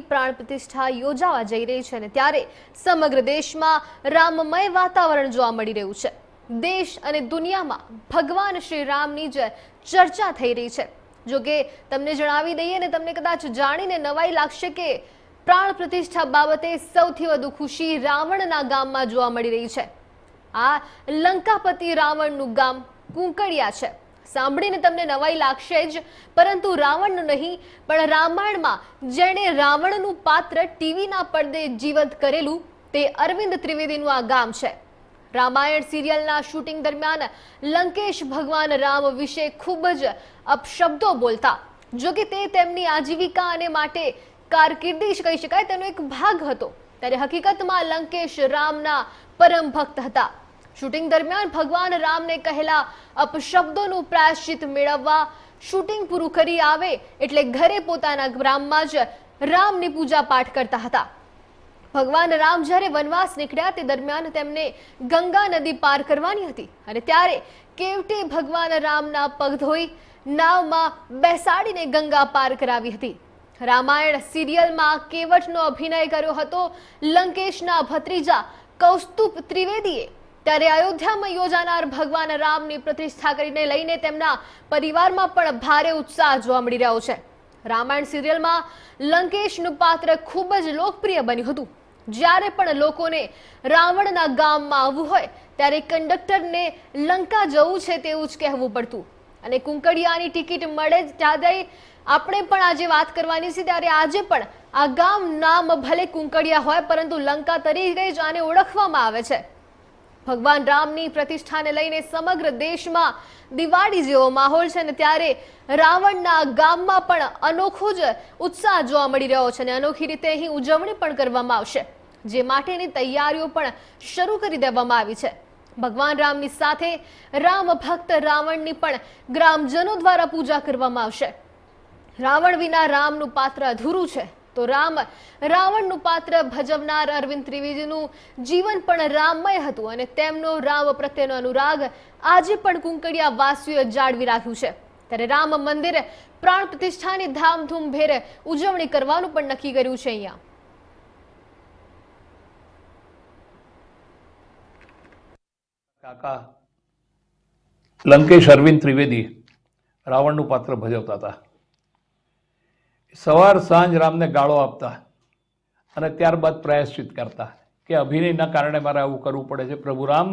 પ્રાણ પ્રતિષ્ઠા યોજાવા જઈ રહી છે ત્યારે સમગ્ર દેશમાં રામમય વાતાવરણ જોવા મળી રહ્યું છે. દેશ અને દુનિયામાં ભગવાન શ્રી રામની જે ચર્ચા થઈ રહી છે. જો કે તમને જણાવી દઈએ ને તમને કદાચ જાણીને નવાઈ લાગશે કે પ્રાણ પ્રતિષ્ઠા બાબતે સૌથી વધુ ખુશી રાવણના ગામમાં જોવા મળી રહી છે. આ લંકાપતિ રાવણનું ગામ કુંકડિયા છે. સાંભળીને તમને નવાઈ લાગશે જ, પરંતુ રાવણનું નહીં, પણ રામાયણમાં જેણે રાવણનું પાત્ર ટીવીના પડદે જીવંત કરેલું, તે અરવિંદ ત્રિવેદીનું આ ગામ છે. રામાયણ સિરિયલના શૂટિંગ દરમિયાન લંકેશ ભગવાન રામ વિશે ખૂબ જ અપશબ્દો બોલતા. જો કે તે તેમની આજીવિકા અને માટે કારકિર્દી કહી શકાય, તેનો એક ભાગ હતો. ત્યારે હકીકતમાં લંકેશ રામના પરમ ભક્ત હતા. શૂટિંગ દરમિયાન ભગવાન રામને કહેલા અપશબ્દોનું પ્રાયશ્ચિત મેળવવા શૂટિંગ પૂરું કરી આવે એટલે ઘરે પોતાના ગ્રામમાં જ રામની પૂજા પાઠ કરતા હતા. ભગવાન રામ જ્યારે વનવાસ નીકળ્યા તે દરમિયાન તેમને ગંગા નદી પાર કરવાની હતી અને ત્યારે કેવટે ભગવાન રામના પગ ધોઈ નાવમાં બેસાડીને ગંગા પાર કરાવી હતી. રામાયણ સિરિયલમાં કેવટનો અભિનય કર્યો હતો? લંકેશના ભત્રીજા કૌસ્તુભ ત્રિવેદીએ ત્યારે અયોધ્યામાં યોજાનાર ભગવાન રામની પ્રતિષ્ઠા કરીને લઈને તેમના પરિવારમાં પણ ભારે ઉત્સાહ જોવા મળી રહ્યો છે. રામાયણ સિરિયલમાં લંકેશનું પાત્ર ખૂબ જ લોકપ્રિય બન્યું હતું. જ્યારે પણ લોકોને રાવણના ગામમાં આવવું હોય, ત્યારે કંડક્ટરને લંકા જવું છે તેવું જ કહેવું પડતું. અને કુંકડિયાની ટિકિટ મળે જ. ત્યારે આપણે પણ આજે વાત કરવાની છે. ત્યારે આજે પણ આ ગામ નામ ભલે કુંકડિયા હોય, પરંતુ લંકા તરીકે જ આને ઓળખવામાં આવે છે. ભગવાન રામની પ્રતિષ્ઠાને લઈને સમગ્ર દેશમાં દિવાળી જેવો માહોલ છે ને ત્યારે રાવણના ગામમાં પણ અનોખો જ ઉત્સાહ જોવા મળી રહ્યો છે અને અનોખી રીતે અહીં ઉજવણી પણ કરવામાં આવશે, જે માટેની તૈયારીઓ પણ શરૂ કરી દેવામાં આવી છે. ભગવાન રામની સાથે રામ ભક્ત રાવણની પણ ગ્રામજનો દ્વારા પૂજા કરવામાં આવશે. રાવણ વિના રામનું પાત્ર અધૂરું છે. તો રામ રાવણનું પાત્ર ભજવનાર અરવિંદ ત્રિવેદીનું જીવન પણ રામમય હતું અને તેમનો રામ પ્રત્યેનો અનુરાગ આજે પણ કુંકડિયા વાસીઓએ જાળવી રાખ્યું છે. ત્યારે રામ મંદિર પ્રાણ પ્રતિષ્ઠાની ધામધૂમ ભેરે ઉજવણી કરવાનું પણ નક્કી કર્યું છે અહીંયા. કાકા, લંકેશ અરવિંદ ત્રિવેદી રાવણનું પાત્ર ભજવતા હતા. સવાર સાંજ રામને ગાળો આપતા અને ત્યારબાદ પ્રાયશ્ચિત કરતા કે અભિનયના કારણે મારે આવું કરવું પડે છે. પ્રભુ રામ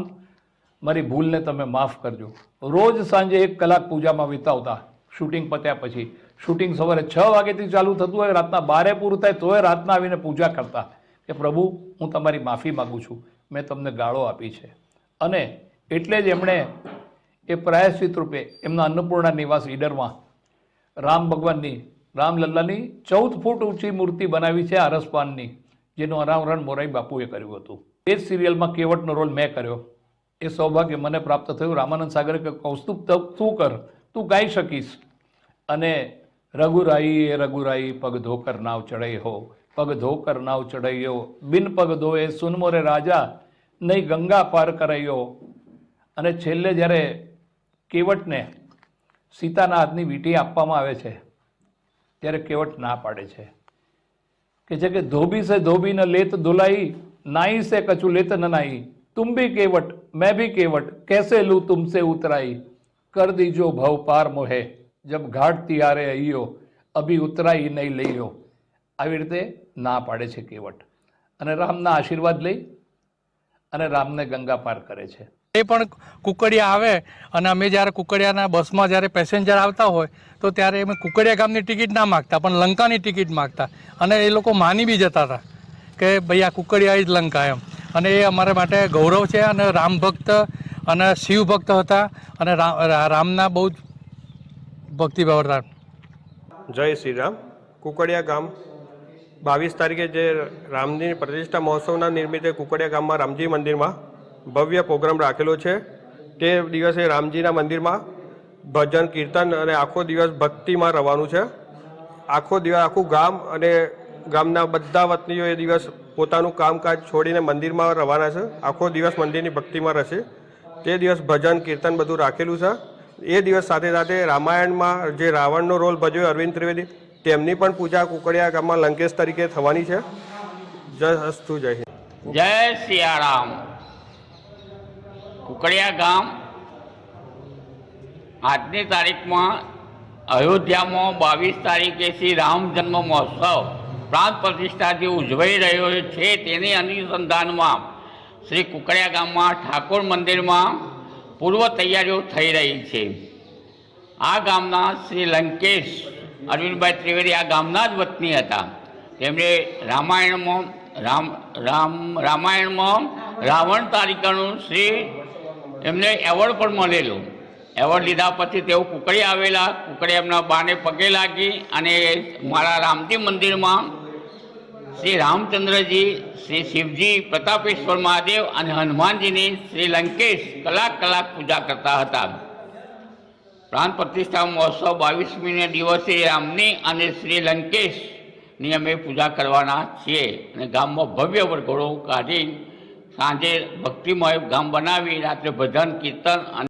મારી ભૂલને તમે માફ કરજો. રોજ સાંજે એક કલાક પૂજામાં વિતાવતા શૂટિંગ પત્યા પછી. શૂટિંગ સવારે છ વાગ્યાથી ચાલુ થતું હોય, રાતના બારે પૂરું થાય તોય રાતના આવીને પૂજા કરતા કે પ્રભુ, હું તમારી માફી માગું છું. મેં તમને ગાળો આપી છે. અને એટલે જ એમણે એ પ્રાયશ્ચિત રૂપે એમના અન્નપૂર્ણા નિવાસ ઈડરમાં રામ ભગવાનની રામલલ્લાની ચૌદ ફૂટ ઊંચી મૂર્તિ બનાવી છે આરસપાનની જેનું અનાવરણ મોરાઈ બાપુએ કર્યું હતું. એ જ સિરિયલમાં કેવટનો રોલ મેં કર્યો. એ સૌભાગ્ય મને પ્રાપ્ત થયું. રામાનંદ સાગરે કે કૌસ્તુભ ત- કર, તું ગાઈ શકીશ. અને રઘુરાઈ એ રઘુરાઈ, પગ ધોકર નાવ ચડાઈ હો પગ ધોકર નાવ ચડાઈ હો બિન પગ ધોએ સુનમોરે રાજા નહીં ગંગા પાર કરાયો. અને છેલ્લે જ્યારે કેવટને સીતાના હાથની વીંટી આપવામાં આવે છે, ત્યારે કેવટ ના પાડે છે. કે જે કે ધોબી સે ધોબીને લેત ધોલાઈ નાઈ સે કચું લેત ન નાઈ. તુમ બી કેવટ, મેં બી કેવટ, કેસે લું તુમસે ઉતરાઈ? કર દીજો ભાવ પાર મોહે, જબ ઘાટ ત્યારે અહીયો અભી ઉતરાઈ નહીં લઈયો. આવી રીતે ના પાડે છે કેવટ. અને રામના આશીર્વાદ લઈ અને રામને ગંગા પાર કરે છે. એ પણ કુકડિયા આવે અને અમે જ્યારે કુકડિયાના બસમાં જ્યારે પેસેન્જર આવતા હોય તો ત્યારે અમે કુકડિયા ગામની ટિકિટ ના માગતા પણ લંકાની ટિકિટ માગતા. અને એ લોકો માની બી જતા હતા કે ભાઈ આ કુકડિયા જ લંકા એમ. અને એ અમારા માટે ગૌરવ છે અને રામ ભક્ત અને શિવ ભક્ત હતા અને રામના બહુ જ ભક્તિભાવ હતા. જય શ્રી રામ. કુકડિયા ગામ બાવીસ તારીખે જે રામજી પ્રતિષ્ઠા મહોત્સવના નિમિત્તે કુકડિયા ગામમાં રામજી મંદિરમાં ભવ્ય પ્રોગ્રામ રાખેલો છે. તે દિવસે રામજીના મંદિરમાં ભજન, કીર્તન અને આખો દિવસ ભક્તિમાં રહેવાનું છે. આખો દિવસ, આખું ગામ અને ગામના બધા વતનીઓ એ દિવસ પોતાનું કામકાજ છોડીને મંદિરમાં રવાના છે. આખો દિવસ મંદિરની ભક્તિમાં રહેશે. તે દિવસ ભજન, કીર્તન બધું રાખેલું છે. એ દિવસ સાથે સાથે રામાયણમાં જે રાવણનો રોલ ભજવ્યો અરવિંદ ત્રિવેદી તેમની પણ પૂજા કુકડિયા ગામમાં લંકેશ તરીકે થવાની છે. જય અસ્તુ જય હિન્દ. જય સિયારામ. કુકડિયા ગામ આજની તારીખમાં અયોધ્યામાં બાવીસ તારીખે શ્રી રામ જન્મ મહોત્સવ પ્રાંત પ્રતિષ્ઠાથી ઉજવાઈ રહ્યો છે. તેની અનુસંધાનમાં શ્રી કુકડિયા ગામમાં ઠાકોર મંદિરમાં પૂર્વ તૈયારીઓ થઈ રહી છે. આ ગામના શ્રી લંકેશ અરવિંદભાઈ ત્રિવેદી આ ગામના જ વતની હતા. તેમણે રામાયણમાં, રામ રામ, રામાયણમાં રાવણ તારીકાનું શ્રી એમને એવોર્ડ પણ મળેલો. એવોર્ડ લીધા પછી તેઓ કુકડી આવેલા, કુકડી એમના બાને પગે લાગી અને મારા રામજી મંદિરમાં શ્રી રામચંદ્રજી, શ્રી શિવજી, પ્રતાપેશ્વર મહાદેવ અને હનુમાનજીની શ્રી લંકેશ કલાક કલાક પૂજા કરતા હતા. પ્રાણ પ્રતિષ્ઠા મહોત્સવ બાવીસમીને દિવસે રામની અને શ્રી લંકેશની અમે પૂજા કરવાના છીએ. અને ગામમાં ભવ્ય વરઘોડો કાઢી સાંજે ભક્તિમય ગામ બનાવી રાત્રે ભજન, કીર્તન અને